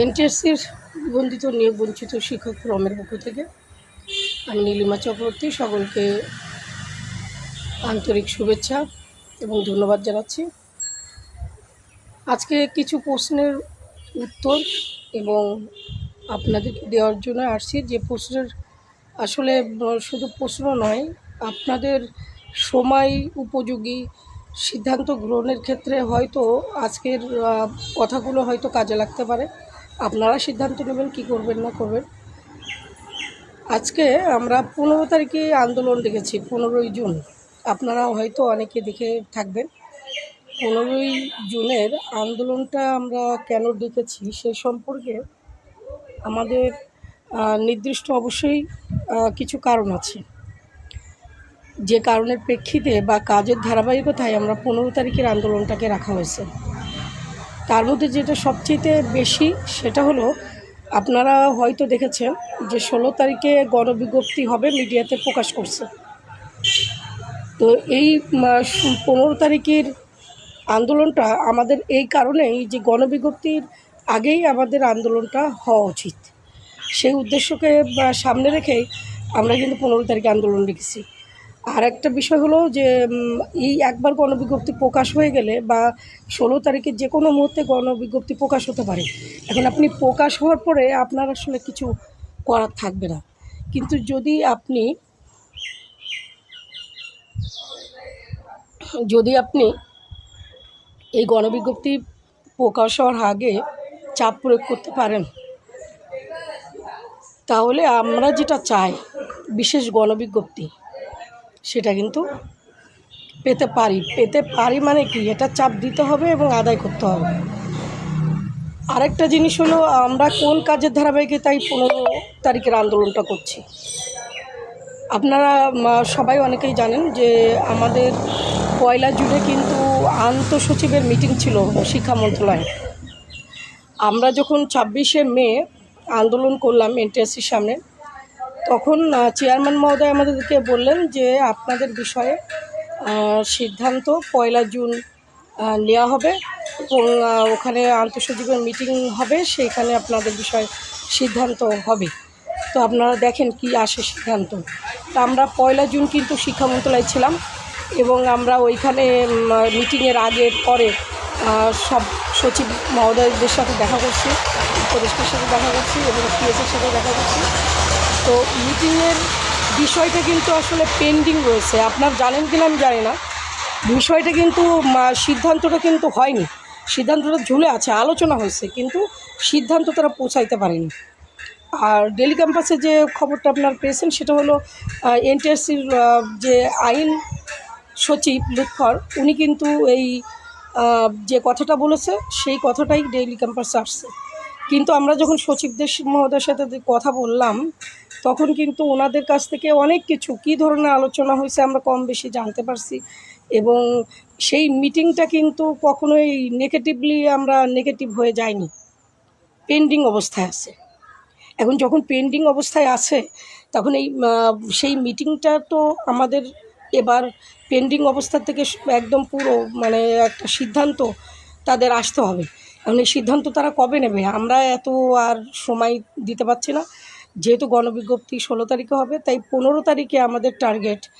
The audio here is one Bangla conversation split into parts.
এনটিএসসির নিবন্ধিত নিয়োগ বঞ্চিত শিক্ষক ফোরামের পক্ষ থেকে। আমি নীলিমা চক্রবর্তী, সকলকে আন্তরিক শুভেচ্ছা এবং ধন্যবাদ জানাচ্ছি। আজকে কিছু প্রশ্নের উত্তর এবং আপনাদেরকে দেওয়ার জন্য আসছি। যে প্রশ্নের আসলে শুধু প্রশ্ন নয়, আপনাদের সময় উপযোগী সিদ্ধান্ত গ্রহণের ক্ষেত্রে হয়তো আজকের কথাগুলো হয়তো কাজে লাগতে পারে। আপনারা সিদ্ধান্ত নেবেন কি করবেন, না করবেন? আজকে আমরা পনেরো তারিখে আন্দোলন দেখেছি, পনেরোই জুন। আপনারা হয়তো অনেকে দেখে থাকবেন। পনেরোই জুনের আন্দোলনটা আমরা কেন ডেকেছি সে সম্পর্কে আমাদের নির্দিষ্ট অবশ্যই কিছু কারণ আছে। যে কারণের প্রেক্ষিতে বা কাজের ধারাবাহিকতায় আমরা পনেরো তারিখের আন্দোলনটাকে রাখা হয়েছে। তার মধ্যে যেটা সবচেয়ে বেশি সেটা হলো, আপনারা হয়তো দেখেছেন যে ষোলো তারিখে গণবিজ্ঞপ্তি হবে মিডিয়াতে প্রকাশ করছে। তো এই পনেরো তারিখের আন্দোলনটা আমাদের এই কারণেই যে গণবিজ্ঞপ্তির আগেই আমাদের আন্দোলনটা হওয়া উচিত। সেই উদ্দেশ্যকে সামনে রেখেই আমরা কিন্তু পনেরো তারিখে আন্দোলন রেখেছি আর একটা বিষয় হলো যে এই একবার গণবিজ্ঞপ্তি প্রকাশ হয়ে গেলে বা ষোলো তারিখে যে কোনো মুহূর্তে গণবিজ্ঞপ্তি প্রকাশ হতে পারে। এখন আপনি প্রকাশ হওয়ার পরে আপনার আসলে কিছু করার থাকবে না। কিন্তু যদি আপনি যদি আপনি এই গণবিজ্ঞপ্তি প্রকাশ হওয়ার আগে চাপ প্রয়োগ করতে পারেন, তাহলে আমরা যেটা চাই, বিশেষ গণবিজ্ঞপ্তি সেটা কিন্তু পেতে পারি। পেতে পারি মানে কি? এটা চাপ দিতে হবে এবং আদায় করতে হবে। আরেকটা জিনিস হলো, আমরা কোন কাজের ধারাবাহিকতায় পনেরো তারিখের আন্দোলনটা করছি? আপনারা সবাই অনেকেই জানেন যে আমাদের পয়লা জুড়ে কিন্তু আন্তঃসচিবের মিটিং ছিল শিক্ষা মন্ত্রণালয়ে। আমরা যখন ছাব্বিশে মে আন্দোলন করলাম এনটিএসসির সামনে তখন চেয়ারম্যান মহোদয় আমাদেরকে বললেন যে আপনাদের বিষয়ে সিদ্ধান্ত পয়লা জুন নেওয়া হবে এবং ওখানে আন্তঃসচিবের মিটিং হবে সেইখানে আপনাদের বিষয়ে সিদ্ধান্ত হবে। তো আপনারা দেখেন কি আসে সিদ্ধান্ত। তা আমরা পয়লা জুন কিন্তু শিক্ষা মন্ত্রণালয়ে ছিলাম এবং আমরা ওইখানে মিটিংয়ের আগে পরে সব সচিব মহোদয়দের সাথে দেখা করছি, উপদেষ্টার সাথে দেখা করছি এবং পিএসের সাথে দেখা করছি। তো মিটিংয়ের বিষয়টা কিন্তু আসলে পেন্ডিং রয়েছে। আপনার জানেন কিনা আমি জানি না। বিষয়টা কিন্তু সিদ্ধান্তটা কিন্তু হয়নি। সিদ্ধান্তটা ঝুলে আছে, আলোচনা হয়েছে, কিন্তু সিদ্ধান্ত তারা পৌঁছাইতে পারেনি। আর ডেলি ক্যাম্পাসে যে খবরটা আপনার পেয়েছেন, সেটা হলো এনটিএসসির যে আইন সচিব লুৎফর, উনি কিন্তু এই যে কথাটা বলেছে, সেই কথাটাই ডেইলি ক্যাম্পাসে আসছে। কিন্তু আমরা যখন সচিবদের, মহোদয়ের সাথে কথা বললাম তখন কিন্তু ওনাদের কাছ থেকে অনেক কিছু, কী ধরনের আলোচনা হয়েছে আমরা কম বেশি জানতে পারছি। এবং সেই মিটিংটা কিন্তু কখনোই নেগেটিভলি আমরা নেগেটিভ হয়ে যাইনি। পেন্ডিং অবস্থায় আছে। এখন যখন পেন্ডিং অবস্থায় আছে, তখন এই সেই মিটিংটা তো আমাদের এবার পেন্ডিং অবস্থা থেকে একদম পুরো মানে একটা সিদ্ধান্ত তাদের আসতে হবে। এখন এই সিদ্ধান্ত তারা কবে নেবে? আমরা এত আর সময় দিতে পারছি না। যেহেতু গণবিজ্ঞপ্তি ষোলো তারিখে হবে, তাই পনেরো তারিখে আমাদের টার্গেট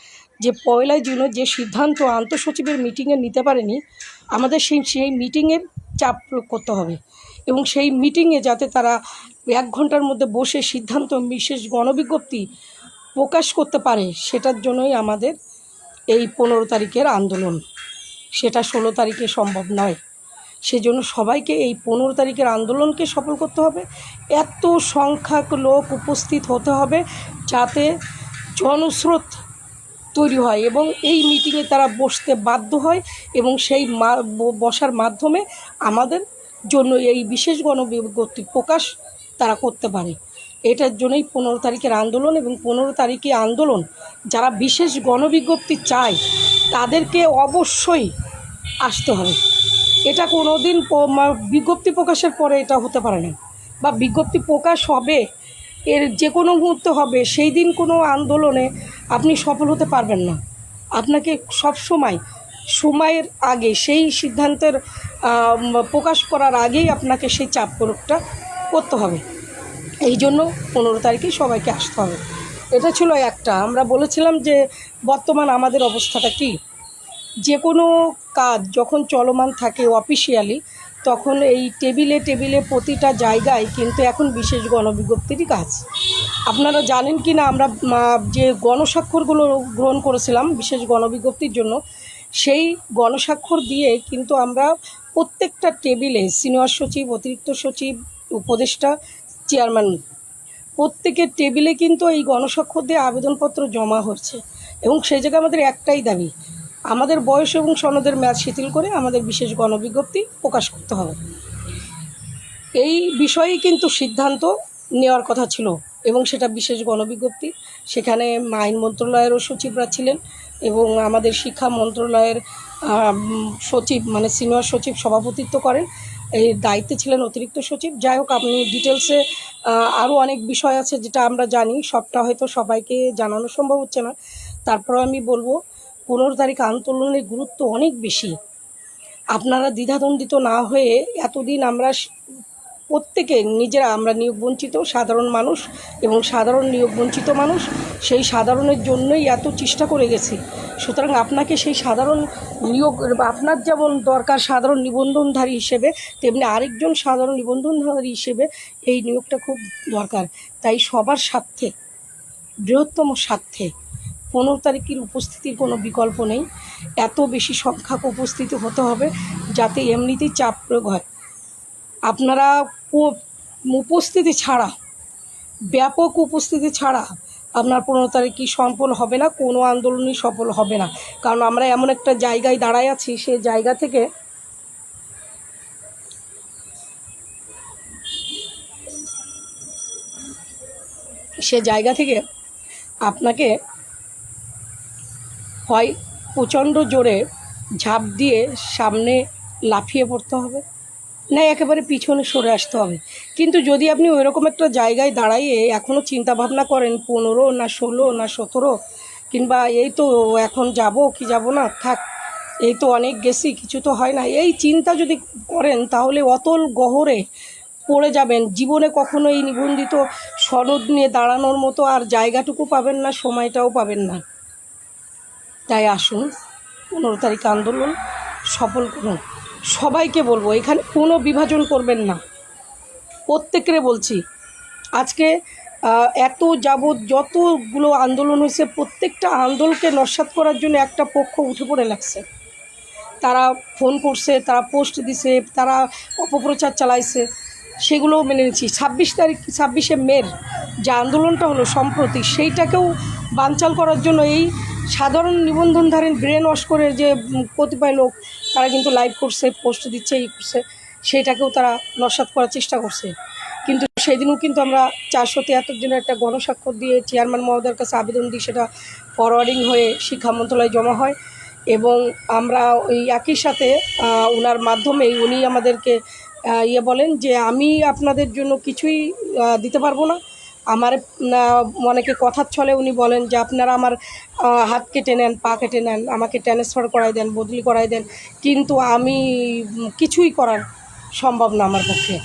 যে পয়লা জুনে যে সিদ্ধান্ত আন্তঃসচিবের মিটিংয়ে নিতে পারেনি, আমাদের সেই সেই মিটিংয়ের চাপ প্রয়োগ করতে হবে। এবং সেই মিটিংয়ে যাতে তারা এক ঘণ্টার মধ্যে বসে সিদ্ধান্ত বিশেষ গণবিজ্ঞপ্তি প্রকাশ করতে পারে, সেটার জন্যই আমাদের এই পনেরো তারিখের আন্দোলন। সেটা ষোলো তারিখে সম্ভব নয়। সেজন্য সবাইকে এই পনেরো তারিখের আন্দোলনকে সফল করতে হবে। এত সংখ্যক লোক উপস্থিত হতে হবে যাতে জনস্রোত তৈরি হয় এবং এই মিটিংয়ে তারা বসতে বাধ্য হয় এবং সেই বসার মাধ্যমে আমাদের জন্য এই বিশেষ গণবিজ্ঞপ্তি প্রকাশ তারা করতে পারে। এটার জন্যই পনেরো তারিখের আন্দোলন এবং পনেরো তারিখে আন্দোলন যারা বিশেষ গণবিজ্ঞপ্তি চায় তাদেরকে অবশ্যই আসতে হবে। এটা কোনো দিন বিজ্ঞপ্তি প্রকাশের পরে এটা হতে পারে না বা বিজ্ঞপ্তি প্রকাশ হবে, এর যে কোনো মুহূর্তে হবে, সেই দিন কোনো আন্দোলনে আপনি সফল হতে পারবেন না। আপনাকে সব সময়, সময়ের আগে, সেই সিদ্ধান্তের প্রকাশ করার আগেই আপনাকে সেই চাপ প্রয়োগটা করতে হবে। এই জন্য পনেরো তারিখে সবাইকে আসতে হবে। এটা ছিল একটা, আমরা বলেছিলাম যে বর্তমান আমাদের অবস্থাটা কী? যে কোনো কাজ যখন চলমান থাকে অফিসিয়ালি তখন এই টেবিলে টেবিলে প্রতিটা জায়গায় কিন্তু এখন বিশেষ গণবিজ্ঞপ্তিরই কাজ। আপনারা জানেন কি না, আমরা যে গণস্বাক্ষরগুলো গ্রহণ করেছিলাম বিশেষ গণবিজ্ঞপ্তির জন্য, সেই গণস্বাক্ষর দিয়ে কিন্তু আমরা প্রত্যেকটা টেবিলে সিনিয়র সচিব, অতিরিক্ত সচিব, উপদেষ্টা, চেয়ারম্যান, প্রত্যেকের টেবিলে কিন্তু এই গণস্বাক্ষর দিয়ে আবেদনপত্র জমা হচ্ছে। এবং সেই জায়গায় আমাদের একটাই দাবি আমাদের বয়স এবং সনদের ম্যাচ শিথিল করে আমাদের বিশেষ গণবিজ্ঞপ্তি প্রকাশ করতে হবে। এই বিষয়েই কিন্তু সিদ্ধান্ত নেওয়ার কথা ছিল এবং সেটা বিশেষ গণবিজ্ঞপ্তি। সেখানে আইন মন্ত্রণালয়েরও সচিবরা ছিলেন এবং আমাদের শিক্ষা মন্ত্রণালয়ের সচিব মানে সিনিয়র সচিব সভাপতিত্ব করেন। এই দায়িত্বে ছিলেন অতিরিক্ত সচিব। যাই হোক, আপনি ডিটেলসে আরও অনেক বিষয় আছে যেটা আমরা জানি। সবটা হয়তো সবাইকে জানানো সম্ভব হচ্ছে না। তারপরে আমি বলব পনেরো তারিখ আন্দোলনের গুরুত্ব অনেক বেশি। আপনারা দ্বিধাদ্বন্দ্বিত না হয়ে এতদিন আমরা প্রত্যেকে নিজেরা আমরা নিয়োগ বঞ্চিত সাধারণ মানুষ এবং সাধারণ নিয়োগ বঞ্চিত মানুষ, সেই সাধারণের জন্যই এত চেষ্টা করে গেছি। সুতরাং আপনাকে সেই সাধারণ নিয়োগ, আপনার যেমন দরকার সাধারণ নিবন্ধনধারী হিসেবে, তেমনি আরেকজন সাধারণ নিবন্ধনধারী হিসেবে এই নিয়োগটা খুব দরকার। তাই সবার স্বার্থে, বৃহত্তম স্বার্থে পনেরো তারিখের উপস্থিতির কোনো বিকল্প নেই। এত বেশি সংখ্যক উপস্থিতি হতে হবে যাতে এমনিতেই চাপ প্রয়োগ হয়। আপনারা উপস্থিতি ছাড়া, ব্যাপক উপস্থিতি ছাড়া আপনার পনেরো তারিখ কি সফল হবে না, কোনো আন্দোলনই সফল হবে না। কারণ আমরা এমন একটা জায়গায় দাঁড়ায় আছি সে জায়গা থেকে সে জায়গা থেকে আপনাকে হয়, প্রচণ্ড জোরে ঝাঁপ দিয়ে সামনে লাফিয়ে পড়তে হবে। না, একেবারে পিছনে সরে আসতে হবে। কিন্তু যদি আপনি ওইরকম একটা জায়গায় দাঁড়াইয়ে এখনও চিন্তাভাবনা করেন, পনেরো না ষোলো না সতেরো, কিংবা এই তো এখন যাব কি যাব না, থাক, এই তো অনেক গেছি, কিছু তো হয় না। এই চিন্তা যদি করেন, তাহলে অতল গহরে পড়ে যাবেন। জীবনে কখনো এই নিবন্ধিত সনদ নিয়ে দাঁড়ানোর মতো আর জায়গাটুকু পাবেন না, সময়টাও পাবেন না। তাই আসুন, পনেরো তারিখ আন্দোলন, সফল করুন। সবাইকে বলব, এখানে কোনো বিভাজন করবেন না। প্রত্যেকরে বলছি, আজকে এত যাবৎ যতগুলো আন্দোলন হয়েছে, প্রত্যেকটা আন্দোলনকে নস্বাত করার জন্য একটা পক্ষ উঠে পড়ে লাগছে। তারা ফোন করছে, তারা পোস্ট দিছে, তারা অপপ্রচার চালাইছে সেগুলোও মেনে নিচ্ছি। ছাব্বিশ তারিখ, ছাব্বিশে মের, যে আন্দোলনটা হলো সম্প্রতি, সেইটাকেও বানচাল করার জন্য এই সাধারণ নিবন্ধনধারী ব্রেন ওয়াশ করে যে কতিপয় লোক, তারা কিন্তু লাইভ করছে পোস্ট দিচ্ছে, এই করছে সেইটাকেও তারা নস্বাত করার চেষ্টা করছে। কিন্তু সেদিনও কিন্তু আমরা চারশো তিয়াত্তর জনের একটা গণস্বাক্ষর দিয়ে চেয়ারম্যান মহোদয়ের কাছে আবেদন দিই, সেটা ফরওয়ার্ডিং হয়ে শিক্ষা মন্ত্রণালয়ে জমা হয় এবং আমরা ওই একই সাথে ওনার মাধ্যমেই উনি আমাদেরকে ইয়ে বলেন যে আমি আপনাদের জন্য কিছুই দিতে পারব না। আমার অনেকে কথার ছলে উনি বলেন যে আপনারা আমার হাত কেটে নেন পা কেটে নেন আমাকে ট্রান্সফার করাই দেন, বদলি করাই দেন। কিন্তু আমি কিছুই করার সম্ভব না আমার পক্ষে।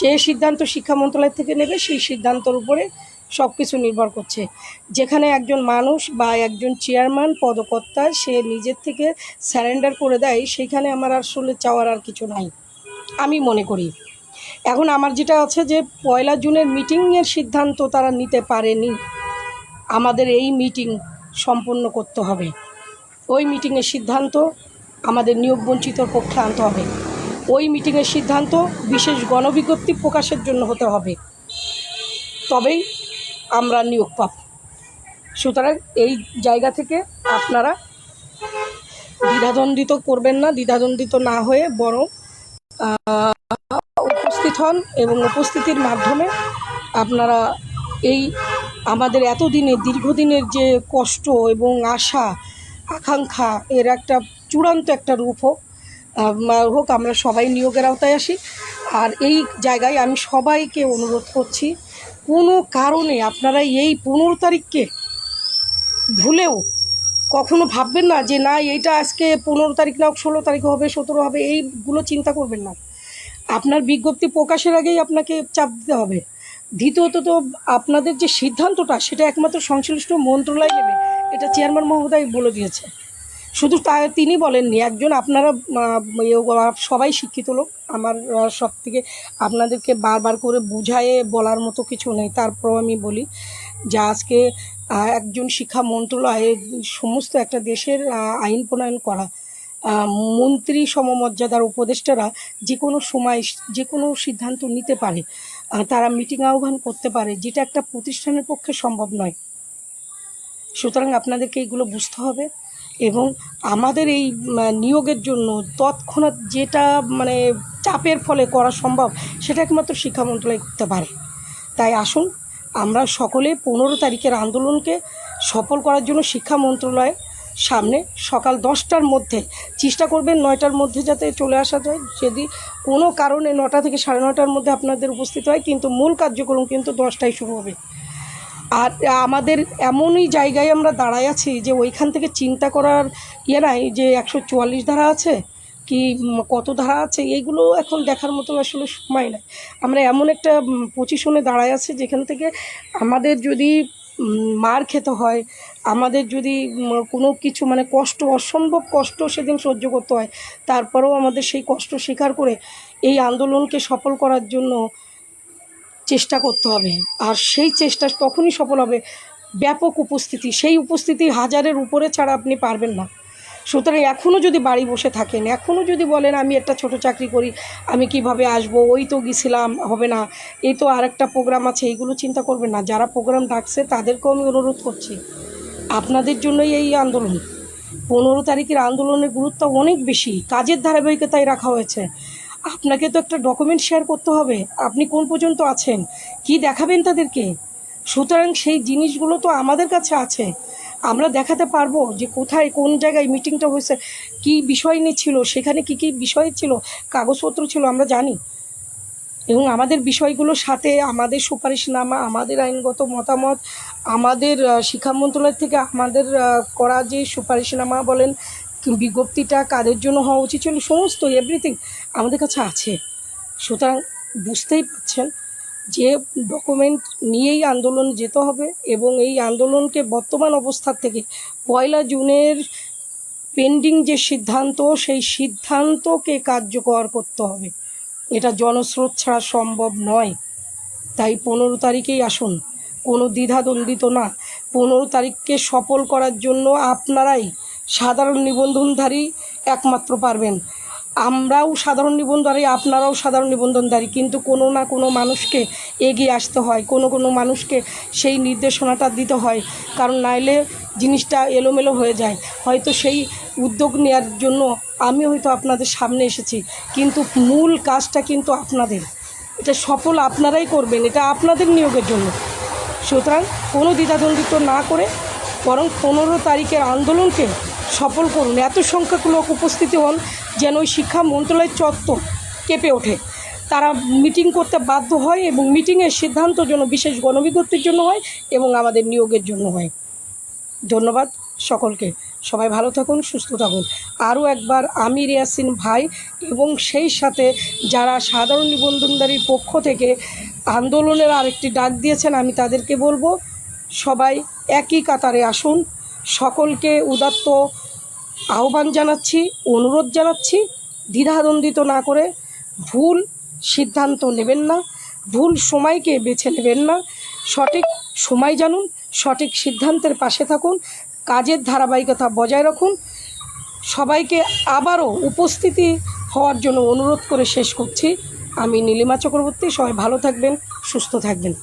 যে সিদ্ধান্ত শিক্ষা মন্ত্রণালয় থেকে নেবে, সেই সিদ্ধান্তর উপরে সব কিছু নির্ভর করছে। যেখানে একজন মানুষ বা একজন চেয়ারম্যান পদকর্তা, সে নিজের থেকে স্যারেন্ডার করে দেয় সেইখানে আমার আসলে চাওয়ার আর কিছু নাই। আমি মনে করি। এখন আমার যেটা আছে যে পয়লা জুনের মিটিংয়ের সিদ্ধান্ত তারা নিতে পারেনি। আমাদের এই মিটিং সম্পন্ন করতে হবে। ওই মিটিংয়ের সিদ্ধান্ত আমাদের নিয়োগ বঞ্চিতর পক্ষে আনতে হবে। ওই মিটিংয়ের সিদ্ধান্ত বিশেষ গণবিজ্ঞপ্তি প্রকাশের জন্য হতে হবে। তবেই আমরা নিয়োগ পাব। সুতরাং এই জায়গা থেকে আপনারা দ্বিধাদ্বন্দ্বিত করবেন না, দ্বিধাদ্বন্দ্বিত না হয়ে বরং হন এবং উপস্থিতির মাধ্যমে আপনারা এই আমাদের এতদিনের, দীর্ঘদিনের যে কষ্ট এবং আশা, আকাঙ্ক্ষা, এর একটা চূড়ান্ত একটা রূপ হোক হোক, আমরা সবাই নিয়োগের আওতায় আসি। আর এই জায়গায় আমি সবাইকে অনুরোধ করছি, কোনো কারণে আপনারা এই পনেরো তারিখকে ভুলেও কখনো ভাববেন না যে, না এইটা আজকে পনেরো তারিখ না ষোলো তারিখ হবে, সতেরো হবে, এইগুলো চিন্তা করবেন না। আপনার বিজ্ঞপ্তি প্রকাশের আগেই আপনাকে চাপ দিতে হবে। দ্বিতীয়ত তো আপনাদের যে সিদ্ধান্তটা সেটা একমাত্র সংশ্লিষ্ট মন্ত্রণালয় নেবে। এটা চেয়ারম্যান মহোদয় বলে দিয়েছে। শুধু তা তিনি বলেননি একজন আপনারা ইয়ে, সবাই শিক্ষিত লোক। আমার সব থেকে আপনাদেরকে বারবার করে বুঝায়ে বলার মতো কিছু নেই। তারপরও আমি বলি যে আজকে একজন শিক্ষা মন্ত্রণালয়ে সমস্ত একটা দেশের আইন প্রণয়ন করা মন্ত্রী সমমর্যাদার উপদেষ্টারা যে কোনো সময় যে কোনো সিদ্ধান্ত নিতে পারে তারা মিটিং আহ্বান করতে পারে, যেটা একটা প্রতিষ্ঠানের পক্ষে সম্ভব নয়। সুতরাং আপনাদেরকে এইগুলো বুঝতে হবে এবং আমাদের এই নিয়োগের জন্য তৎক্ষণাৎ যেটা মানে চাপের ফলে করা সম্ভব, সেটা একমাত্র শিক্ষা মন্ত্রণালয় করতে পারে। তাই আসুন, আমরা সকলে পনেরো তারিখের আন্দোলনকে সফল করার জন্য শিক্ষা মন্ত্রণালয় সামনে সকাল দশটার মধ্যে। চেষ্টা করবেন নয়টার মধ্যে যাতে চলে আসা যায়। যদি কোনো কারণে নটা থেকে সাড়ে নটার মধ্যে আপনাদের উপস্থিত হয়, কিন্তু মূল কার্যক্রম কিন্তু দশটায় শুরু হবে। আর আমাদের এমনই জায়গায় আমরা দাঁড়ায় আছি যে ওইখান থেকে চিন্তা করার ইয়ে নাই যে একশো চুয়াল্লিশ ধারা আছে কি কত ধারা আছে, এইগুলো এখন দেখার মতো আসলে সময় নাই। আমরা এমন একটা পজিশনে দাঁড়ায় আছি যেখান থেকে আমাদের যদি মার খেতে হয়। আমাদের যদি কোনো কিছু মানে কষ্ট, অসম্ভব কষ্ট সেদিন সহ্য করতে হয়। তারপরেও আমাদের সেই কষ্ট স্বীকার করে এই আন্দোলনকে সফল করার জন্য চেষ্টা করতে হবে। আর সেই চেষ্টা তখনই সফল হবে। ব্যাপক উপস্থিতি। সেই উপস্থিতি হাজারের উপরে ছাড়া আপনি পারবেন না। সুতরাং এখনও যদি বাড়ি বসে থাকেন এখনও যদি বলেন, আমি একটা ছোট চাকরি করি, আমি কীভাবে আসব? ওই তো গেছিলাম, হবে না। এই তো আর একটা প্রোগ্রাম আছে, এইগুলো চিন্তা করবেন না। যারা প্রোগ্রাম ডাকছে, তাদেরকেও আমি অনুরোধ করছি, আপনাদের জন্যই এই আন্দোলন। পনেরো তারিখের আন্দোলনের গুরুত্ব অনেক বেশি, কাজের ধারাবাহিকতায় রাখা হয়েছে। আপনাকে তো একটা ডকুমেন্ট শেয়ার করতে হবে, আপনি কোন পর্যন্ত আছেন, কি দেখাবেন তাদেরকে? সুতরাং সেই জিনিসগুলো তো আমাদের কাছে আছে। আমরা দেখাতে পারব যে কোথায়, কোন জায়গায় মিটিংটা হয়েছে, কি বিষয় নিয়ে ছিল, সেখানে কি কি বিষয় ছিল, কাগজপত্র ছিল, আমরা জানি। এবং আমাদের বিষয়গুলোর সাথে আমাদের সুপারিশনামা আমাদের আইনগত মতামত, আমাদের শিক্ষা মন্ত্রণালয় থেকে আমাদের করা যে সুপারিশনামা বলেন, বিজ্ঞপ্তিটা কাদের জন্য হওয়া উচিত ছিল, সমস্ত এভরিথিং আমাদের কাছে আছে। সুতরাং বুঝতেই পারছেন যে ডকুমেন্ট নিয়েই আন্দোলন যেতে হবে এবং এই আন্দোলনকে বর্তমান অবস্থার থেকে পয়লা জুনের পেন্ডিং যে সিদ্ধান্ত, সেই সিদ্ধান্তকে কার্যকর করতে হবে। এটা জনস্রোত ছাড়া সম্ভব নয়। তাই পনেরো তারিখেই আসুন। কোনো দ্বিধাদ্বন্দ্বিত না। পনেরো তারিখকে সফল করার জন্য আপনারাই সাধারণ নিবন্ধনধারী একমাত্র পারবেন। আমরাও সাধারণ নিবন্ধনধারী আপনারাও সাধারণ নিবন্ধনধারী কিন্তু কোনো না কোনো মানুষকে এগিয়ে আসতে হয়, কোনো কোনো মানুষকে সেই নির্দেশনাটা দিতে হয়, কারণ নাইলে জিনিসটা এলোমেলো হয়ে যায়। হয়তো সেই উদ্যোগ নেওয়ার জন্য আমি হয়তো আপনাদের সামনে এসেছি, কিন্তু মূল কাজটা কিন্তু আপনাদের। এটা সফল আপনারাই করবেন, এটা আপনাদের নিয়োগের জন্য। সুতরাং কোনো দ্বিধাদ্বন্দ্বিত না করে বরং পনেরো তারিখের আন্দোলনকে সফল করুন। এত সংখ্যক লোক উপস্থিতি হন যেন ওই শিক্ষা মন্ত্রণালয়ের চত্বর কেঁপে ওঠে। তারা মিটিং করতে বাধ্য হয় এবং মিটিংয়ের সিদ্ধান্ত যেন বিশেষ গণবিজ্ঞপ্তির জন্য হয় এবং আমাদের নিয়োগের জন্য হয়। ধন্যবাদ সকলকে। সবাই ভালো থাকুন, সুস্থ থাকুন। আরও একবার আমির ইয়াসিন ভাই এবং সেই সাথে যারা সাধারণ নিবন্ধনদারির পক্ষ থেকে আন্দোলনের আরেকটি ডাক দিয়েছেন, আমি তাদেরকে বলব, সবাই একই কাতারে আসুন। সকলকে উদাত্ত আহ্বান জানাচ্ছি, অনুরোধ জানাচ্ছি, দ্বিধাদ্বন্দ্বিত না করে ভুল সিদ্ধান্ত নেবেন না, ভুল সময়কে বেছে নেবেন না, সঠিক সময় জানুন, সঠিক সিদ্ধান্তের পাশে থাকুন, কাজের ধারাবাহিকতা বজায় রাখুন। সবাইকে আবারও উপস্থিতি হওয়ার জন্য অনুরোধ করে শেষ করছি। আমি নীলিমা চক্রবর্তী, সবাই ভালো থাকবেন, সুস্থ থাকবেন।